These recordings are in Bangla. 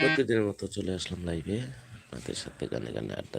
প্রতিদিনের মতো চলে আসলাম লাইভে আপনাদের সাথে গানে গানে আড্ডা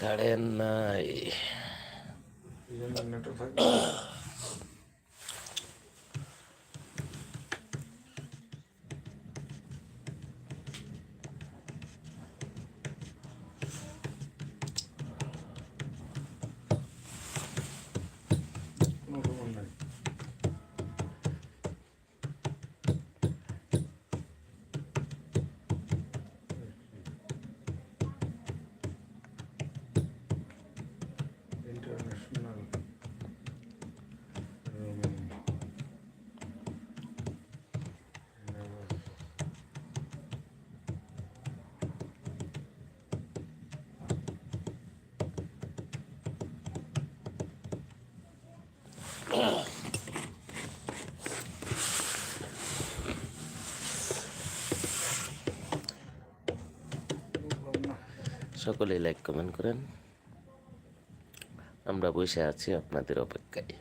কারেন্ট নাই। সকলেই লাইক কমেন্ট করেন। আমরা বসে আছি আপনাদের অপেক্ষায়।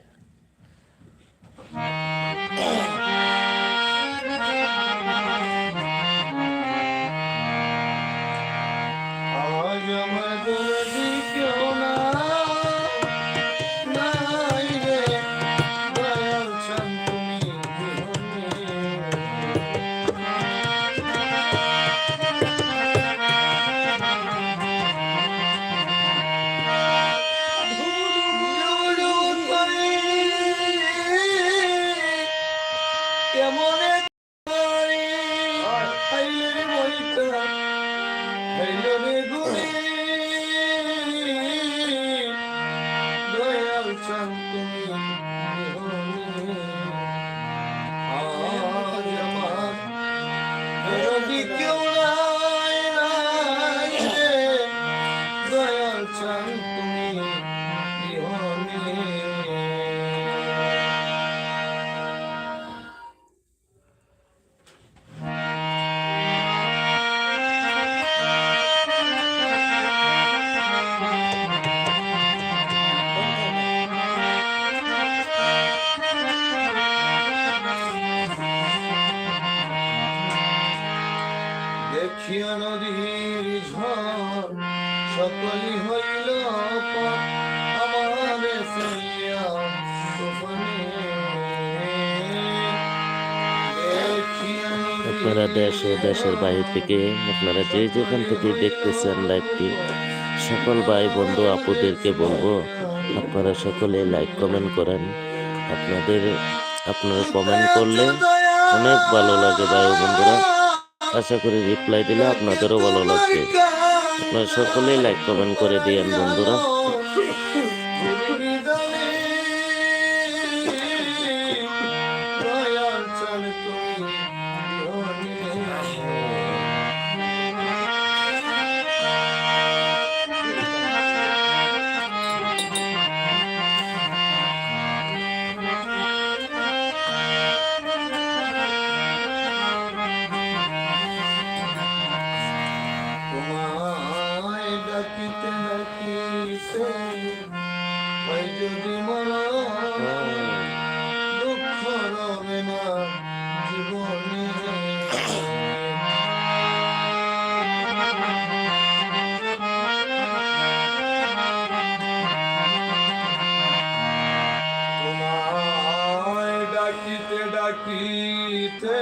আপনারা দেশ ও দেশের বাইরে থেকে, আপনারা যে যেখান থেকে দেখতেছেন লাইভটি সকল ভাই বন্ধু আপুদেরকে বলব, আপনারা সকলে লাইক কমেন্ট করেন। আপনাদের, আপনারা কমেন্ট করলে অনেক ভালো লাগে ভাই বন্ধুরা। আশা করি রিপ্লাই দিলে আপনাদেরও ভালো লাগবে। আপনারা সকলেই লাইক কমেন্ট করে দিয়েন বন্ধুরা। পিতে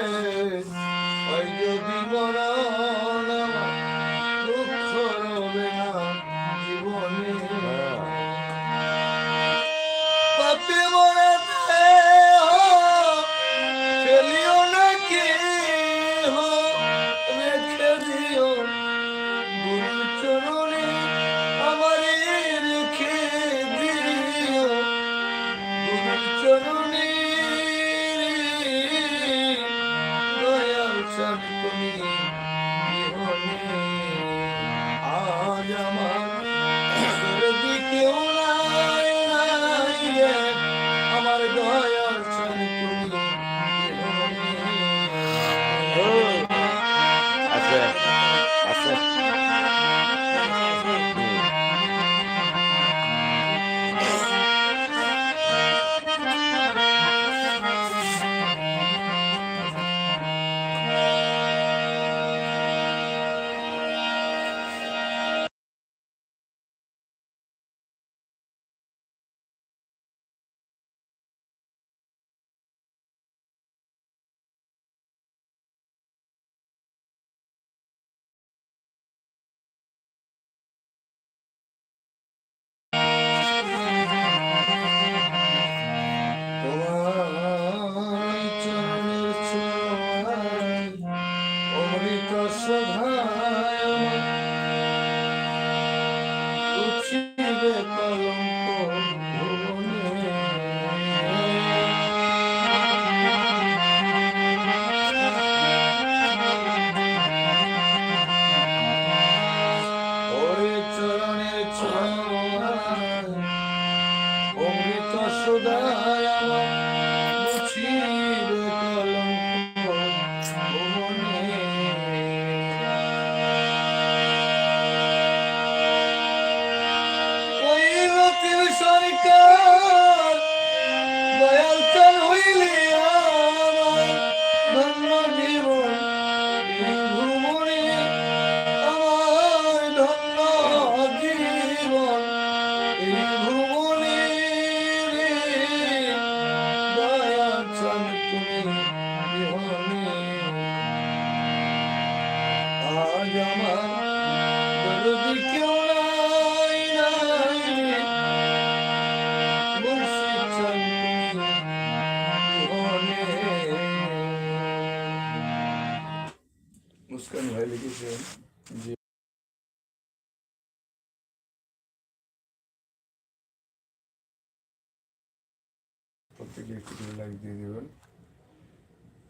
থেকে একটু করে লাইক দিয়ে দেবেন।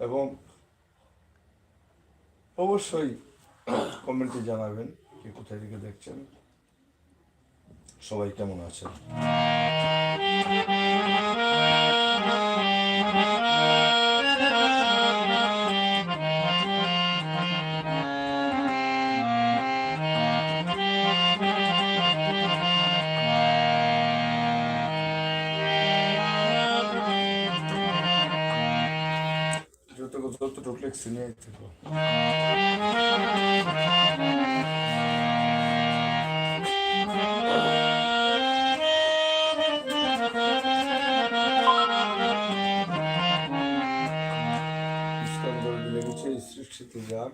এবং অবশ্যই কমেন্টে জানাবেন কে কোথায় থেকে দেখছেন। সবাই কেমন আছেন? alettir bu. İstanbul bile geçeceğiz çıkacağım.